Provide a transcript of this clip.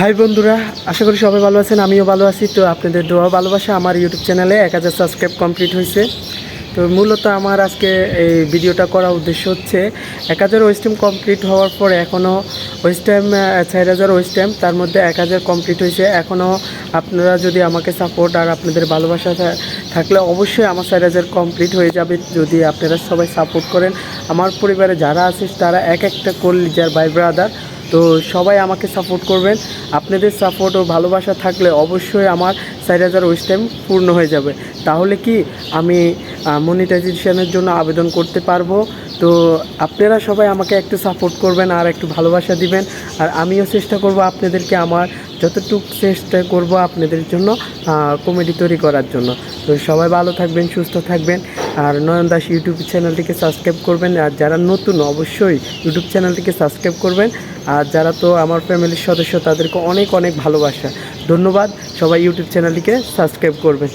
High বন্ধুরা, আশা করি সবাই ভালো আছেন, আমিও ভালো আছি। তো আপনাদের দোয়া ভালোবাসা আমার ইউটিউব চ্যানেলে এক হাজার সাবস্ক্রাইব কমপ্লিট হয়েছে। তো মূলত আমার আজকে এই ভিডিওটা করার উদ্দেশ্য হচ্ছে, এক হাজার ওয়েস্টেম কমপ্লিট হওয়ার পরে এখনও ওয়েস্টেম চার হাজার ওয়েস্টেম তার মধ্যে এক হাজার কমপ্লিট হয়েছে। এখনও আপনারা যদি আমাকে সাপোর্ট আর আপনাদের ভালোবাসা থাকলে অবশ্যই আমার চার হাজার কমপ্লিট হয়ে যাবে। যদি আপনারা সবাই সাপোর্ট করেন, আমার পরিবারে যারা আছে, তারা এক একটা করলি, যার ভাই ব্রাদার তো সবাই আমাকে সাপোর্ট করবেন। আপনাদের সাপোর্ট ও ভালোবাসা থাকলে অবশ্যই আমার চার হাজার ওয়েস্টাইম পূর্ণ হয়ে যাবে। তাহলে কি আমি মনিটাইজেশনের জন্য আবেদন করতে পারব? তো আপনারা সবাই আমাকে একটু সাপোর্ট করবেন আর একটু ভালোবাসা দিবেন। আর আমিও চেষ্টা করব আপনাদেরকে আমার যতটুকু চেষ্টা করব আপনাদের জন্য কমেডি তৈরি করার জন্য। তো সবাই ভালো থাকবেন, সুস্থ থাকবেন। আর নয়ন দাস ইউটিউব চ্যানেলটিকে সাবস্ক্রাইব করবেন। আর যারা নতুন, অবশ্যই ইউটিউব চ্যানেলটিকে সাবস্ক্রাইব করবেন। আর যারা তো আমার ফ্যামিলির সদস্য, তাদেরকে অনেক অনেক ভালোবাসা। ধন্যবাদ। সবাই ইউটিউব চ্যানেলটিকে সাবস্ক্রাইব করবেন।